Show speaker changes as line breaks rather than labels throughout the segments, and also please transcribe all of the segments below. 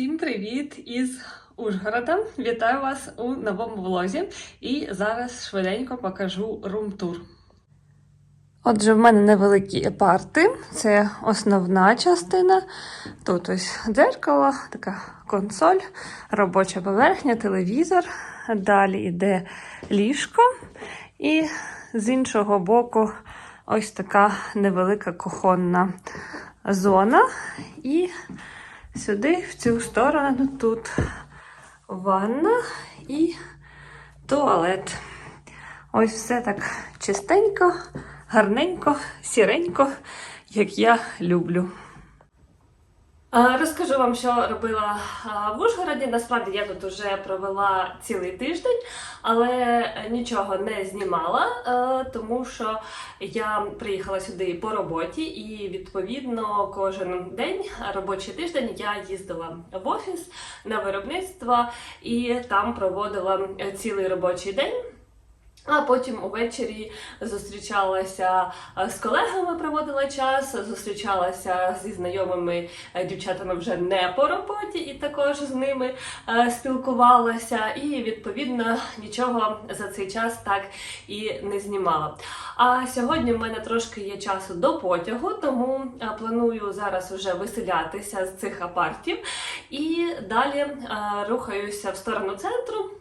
Всім привіт із Ужгорода. Вітаю вас у новому влозі. І зараз швиденько покажу рум-тур. Отже, в мене невеликі парти. Це основна частина. Тут ось дзеркало, така консоль, робоча поверхня, телевізор. Далі йде ліжко. І з іншого боку ось така невелика кухонна зона. І сюди, в цю сторону, тут ванна і туалет. Ось все так чистенько, гарненько, сіренько, як я люблю. Розкажу вам, що робила в Ужгороді. Насправді я тут вже провела цілий тиждень, але нічого не знімала, е, тому що я приїхала сюди по роботі, і відповідно кожен день робочий тиждень я їздила в офіс на виробництво і там проводила е, цілий робочий день. А потім увечері зустрічалася е, з колегами, проводила час, зустрічалася зі знайомими е, дівчатами вже не по роботі, і також з ними е, спілкувалася. І відповідно нічого за цей час так і не знімала. А сьогодні в мене трошки є часу до потягу, тому планую зараз вже виселятися з цих апартів і далі рухаюся в сторону центру.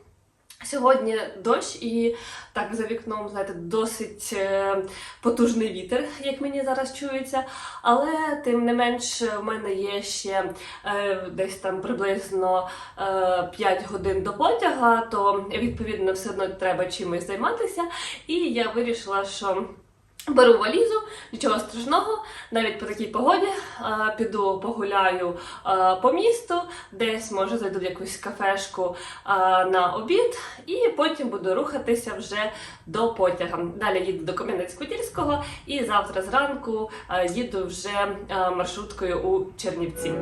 Сьогодні дощ і так за вікном, знаєте, досить е, потужний вітер, як мені зараз чується. Але тим не менш, в мене є ще е, десь там приблизно е, 5 годин до потяга, то відповідно все одно треба чимось займатися. І я вирішила, що. Беру валізу, нічого страшного, навіть по такій погоді е, піду погуляю е, по місту, десь може зайду в якусь кафешку е, на обід, і потім буду рухатися вже до потяга. Далі їду до Кам'янець-Подільського і завтра зранку їду вже маршруткою у Чернівці.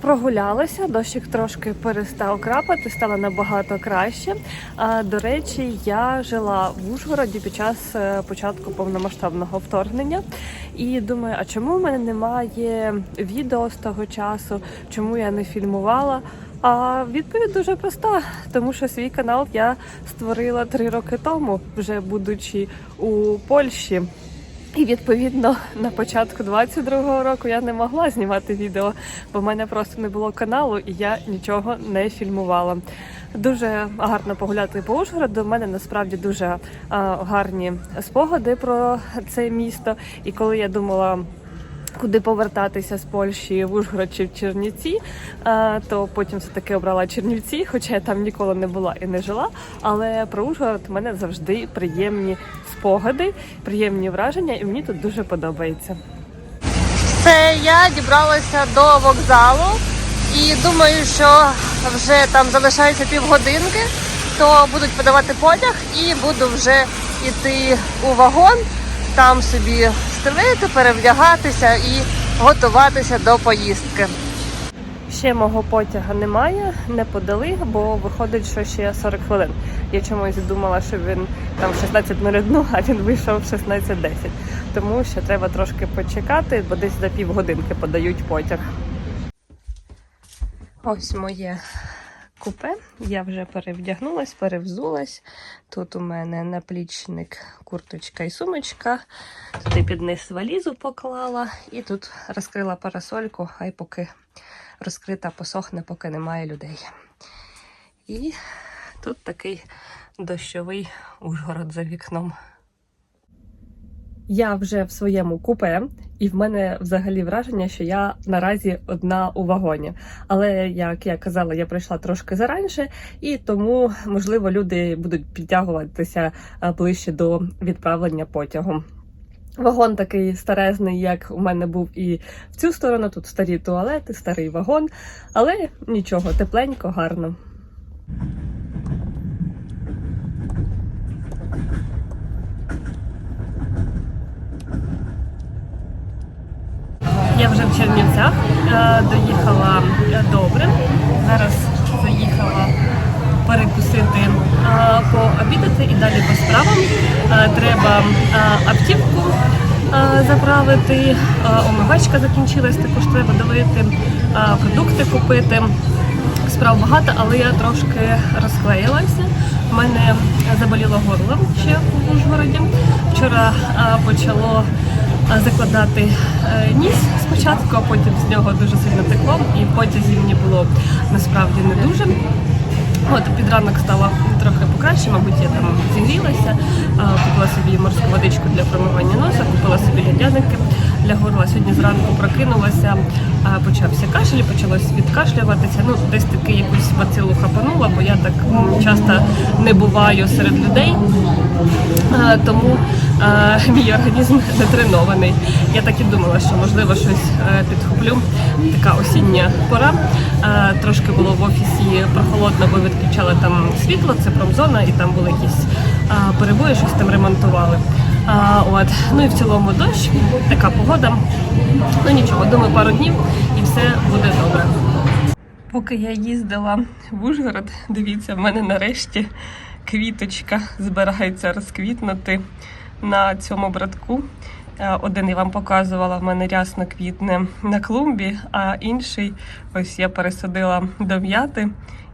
Прогулялася, дощик трошки перестав крапати, стало набагато краще. Е, До речі, я жила в Ужгороді під час е, початку повномасштабного вторгнення. І думаю, а чому в мене немає відео з того часу, чому я не фільмувала? А відповідь дуже проста, тому що свій канал я створила три роки тому, вже будучи у Польщі. І відповідно на початку 22-го року я не могла знімати відео, бо в мене просто не було каналу і я нічого не фільмувала. Дуже гарно погуляти по Ужгороду. У мене насправді дуже а, гарні спогади про це місто. І коли я думала. Куди повертатися з Польщі в Ужгород чи в Чернівці, то потім все таки обрала Чернівці, хоча я там ніколи не була і не жила. Але про Ужгород в мене завжди приємні спогади, приємні враження, і мені тут дуже подобається. Це я дібралася до вокзалу, І думаю, що вже там залишається півгодинки, то будуть подавати потяг і буду вже йти у вагон, там собі стелити, перевдягатися і готуватися до поїздки. Ще мого потяга немає, не подали, бо виходить, що ще 40 хвилин. Я чомусь думала, що він там в 16.01, а він вийшов в 16.10. Тому що треба трошки почекати, бо десь за півгодинки подають потяг. Ось моє купе. Я вже перевдягнулась, перевзулась. Тут у мене наплічник, курточка і сумочка. Туди під низ валізу поклала і тут розкрила парасольку, хай поки розкрита посохне, поки немає людей. І тут такий дощовий Ужгород за вікном. Я вже в своєму купе, і в мене взагалі враження, що я наразі одна у вагоні. Але як я казала, я прийшла трошки зараніше, і тому можливо люди будуть підтягуватися ближче до відправлення потягом. Вагон такий старезний, як у мене був і в цю сторону. Тут старі туалети, старий вагон, але нічого, тепленько, гарно. Я вже в Чернівцях е, доїхала е, добре. Зараз заїхала перекусити, пообідати і далі по справам. Треба автівку е, заправити, омивачка закінчилась, також треба долити, е, продукти купити. Справ багато, але я трошки розклеїлася. У мене заболіло горло ще в Ужгороді. Вчора почало закладати е, ніс спочатку, а потім з нього дуже сильно текло, і в мені було насправді не дуже. От під ранок стало трохи покраще, мабуть, я там зігрілася, купила собі морську водичку для промивання носа, купила собі лядяники для горла. Сьогодні зранку прокинулася, почався кашель, почалось відкашлюватися. Ну, десь таки якусь бацилу хапанула, бо я так часто не буваю серед людей. Тому мій організм не тренований. Я так і думала, що можливо щось е, підхоплю. Така осіння пора. Трошки було в офісі прохолодно, бо відключали там світло, це промзона, і там були якісь перебої, щось там ремонтували. От. Ну і в цілому дощ, така погода. Ну нічого, думаю, пару днів і все буде добре. Поки я їздила в Ужгород, дивіться, в мене нарешті квіточка збирається розквітнути на цьому братку. Е, Один я вам показувала, в мене рясно квітне на клумбі, а інший ось я пересадила до м'яти.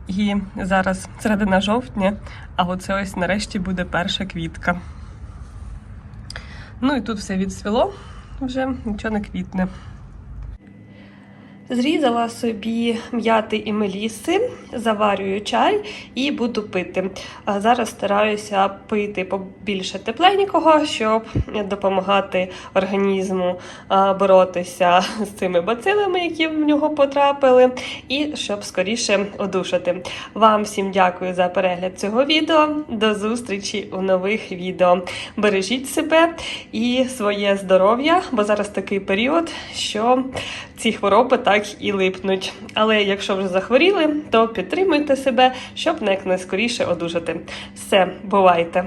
І зараз середина жовтня, а оце ось нарешті буде перша квітка. Ну і тут все відсвіло, вже нічого не квітне. Зрізала собі м'яти і меліси, заварюю чай і буду пити. Зараз стараюся пити побільше тепленького, щоб допомагати організму боротися з цими бацилами, які в нього потрапили, і щоб скоріше одушати. Вам всім дякую за перегляд цього відео. До зустрічі у нових відео. Бережіть себе і своє здоров'я, бо зараз такий період, що ці хвороби так і липнуть. Але якщо вже захворіли, то підтримуйте себе, щоб якнайскоріше одужати. Все, бувайте!